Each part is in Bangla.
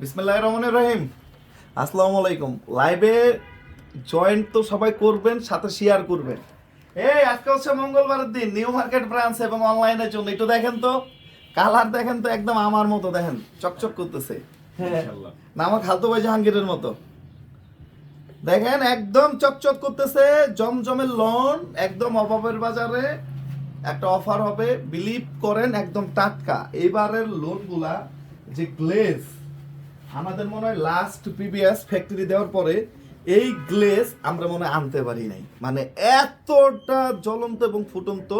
বিসমিল্লাহ রহমানের রহিম। আসসালামু আলাইকুম লাইভে জয়েন্ট তো সবাই করবেন সাথে শেয়ার করবেন। এই আজকে হচ্ছে মঙ্গলবারের দিন নিউ মার্কেট ব্রাঞ্চ এবং অনলাইনের জন্য। একটু দেখেন তো কালার দেখেন তো একদম আমার মতো দেখেন। চকচক করতেছে। হ্যাঁ। না আমার খালতো ভাই জাহাঙ্গীরের মতো। দেখেন একদম চকচক করতেছে জমজমের লোন একদম অভাবের বাজারে। একটা অফার হবে। বিলিভ করেন একদম টাটকা। এবারের লোনগুলা যে গ্লেজ আমাদের মনে হয় লাস্ট পিবিএস ফ্যাক্টরি দেওয়ার পরে এই গ্লেজ আমরা মনে আনতে পারি নাই। মানে এতটা জ্বলন্ত এবং ফুটন্ত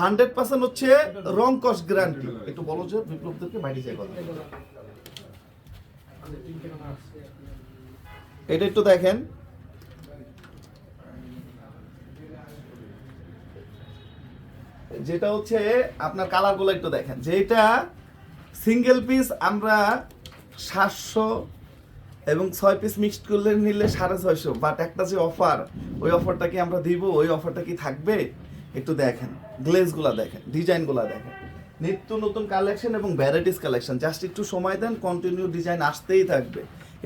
হান্ড্রেড পার্সেন্ট হচ্ছে রং কস একটু বলো যে বিপ্লবদেরকে বাইরে যাই কথা এটা একটু দেখেন। যেটা হচ্ছে আপনার কালারগুলো একটু দেখেন। যেটা সিঙ্গেল পিস আমরা সাতশো এবং ছয় পিস মিক্সড করলে নিলে সাড়ে ছয়শো। বাট একটা যে অফার ওই অফারটা কি আমরা দিব? ওই অফারটা কি থাকবে? একটু দেখেন। গ্লেজগুলো দেখেন ডিজাইনগুলো দেখেন। নিত্য নতুন কালেকশন এবং ভ্যারাইটিস কালেকশন জাস্ট একটু সময় দেন কন্টিনিউ ডিজাইন আসতেই থাকবে।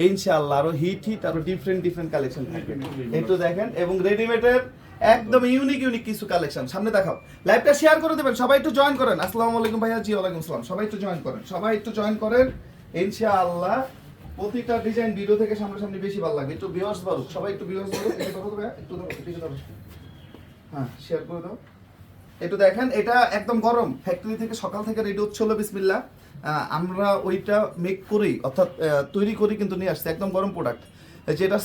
ইনশাআল্লাহ আরও হিট হিট আরও ডিফারেন্ট ডিফারেন্ট কালেকশন থাকবে। একটু দেখেন, এবং রেডিমেডের একদম ইউনিক ইউনিক কিছু কালেকশন সামনে দেখাও। লাইভটা শেয়ার করে দেবেন, সবাই একটু জয়েন করেন। আসসালামু আলাইকুম ভাইয়া, জি, ওয়ালাইকুম আসসালাম সবাই একটু জয়েন করেন, সবাই একটু জয়েন করেন। ইনশাআল্লাহ প্রতিটা ডিজাইন ভিডিও থেকে সামনাসামনি বেশি ভালো লাগবে। একটু ভিউয়ার্স বাড়ুক, সবাই একটু ভিউয়ার্স বাড়ুক। একটু দাও একটু দাও হ্যাঁ শেয়ার করে দাও। একটু দেখেন, এটা একদম গরম। ফ্যাক্টরি থেকে সকাল থেকে রেডি হচ্ছিল বিসমিল্লা। আমরা ওইটা মেক করি অর্থাৎ তৈরি করি কিন্তু নিয়ে আসছি, একদম গরম প্রোডাক্ট যেটা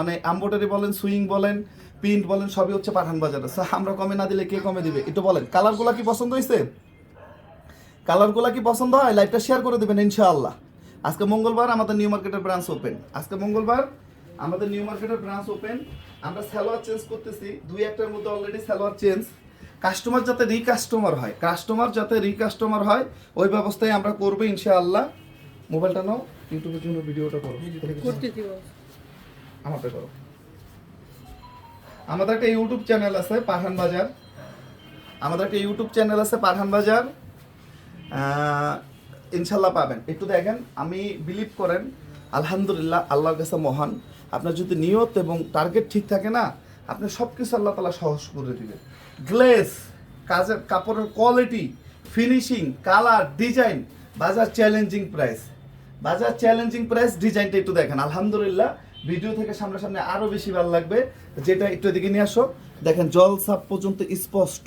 মানে এম্বয়ডারি বলেন সুইং বলেন প্রিন্ট বলেন, সবই হচ্ছে পাঠান বাজারে। আমরা কমে না দিলে কে কমে দিবে? একটু বলেন কালারগুলো কি পছন্দ হয়েছে কালারগুলো কি পছন্দ হয়? লাইভটা শেয়ার করে দেবেন, ইনশাআল্লাহ। আজকে মঙ্গলবার আমাদের নিউ মার্কেটের ব্রাঞ্চ ওপেন আজকে মঙ্গলবার আমাদের নিউ মার্কেটের ব্রাঞ্চ ওপেন আমরা সালোয়ার চেঞ্জ করতেছি, দুই একটার মধ্যে অলরেডি সালোয়ার চেঞ্জ কাস্টমার যাতে রিকাস্টমার হয় কাস্টমার যাতে রিকাস্টমার হয় ওই ব্যবস্থায় আমরা করব ইনশাআল্লাহ। মোবাইলটা নাও ইউটিউবের জন্য ভিডিওটা করো। আমারটা করো। আমাদের একটা ইউটিউব চ্যানেল আছে পাঠান বাজার। আমাদের একটা ইউটিউব চ্যানেল আছে পাঠান বাজার। ইনশাল্লাহ পাবেন। একটু দেখেন আমি বিলিভ করেন আলহামদুলিল্লাহ আল্লাহর কাছে মহান। আপনার যদি নিয়ত এবং টার্গেট ঠিক থাকে না আপনি সব কিছু আল্লাহ তালা সহজ করে দিবেন। গ্লেস কাজের, কাপড়ের কোয়ালিটি ফিনিশিং কালার ডিজাইন বাজার চ্যালেঞ্জিং প্রাইস বাজার চ্যালেঞ্জিং প্রাইস ডিজাইনটা একটু দেখেন। আলহামদুলিল্লাহ ভিডিও থেকে সামনাসামনি আরও বেশি ভালো লাগবে। যেটা একটু এদিকে নিয়ে আসো। দেখেন জল সাপ পর্যন্ত স্পষ্ট।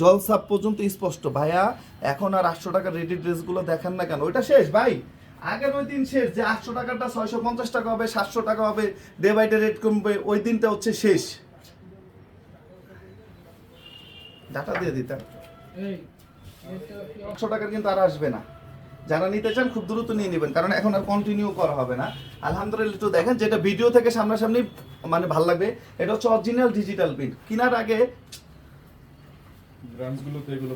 জল সাপ পর্যন্ত স্পষ্ট। ভাইয়া, এখন আর আটশো টাকার রেডি ড্রেসগুলো দেখেন না কেন? ওইটা শেষ, ভাই। আগের ওই দিন শেষ। যে আটশো টাকাটা ছয়শো পঞ্চাশ টাকা হবে, সাতশো টাকা হবে ডে বাই ডে রেট কমবে, ওই দিনটা হচ্ছে শেষ। ডাটা দিয়ে দিতাম একশো টাকার কিন্তু আর আসবে না। যারা নিতে চান খুব দ্রুত নিয়ে নেবেন কারণ এখন আর কন্টিনিউ করা হবে না। আলহামদুলিল্লাহ একটু দেখেন যেটা ভিডিও থেকে সামনাসামনি মানে ভালো লাগবে এটা হচ্ছে অরিজিনাল ডিজিটাল প্রিন্ট কেনার আগে ব্রাঞ্চগুলোতে এগুলো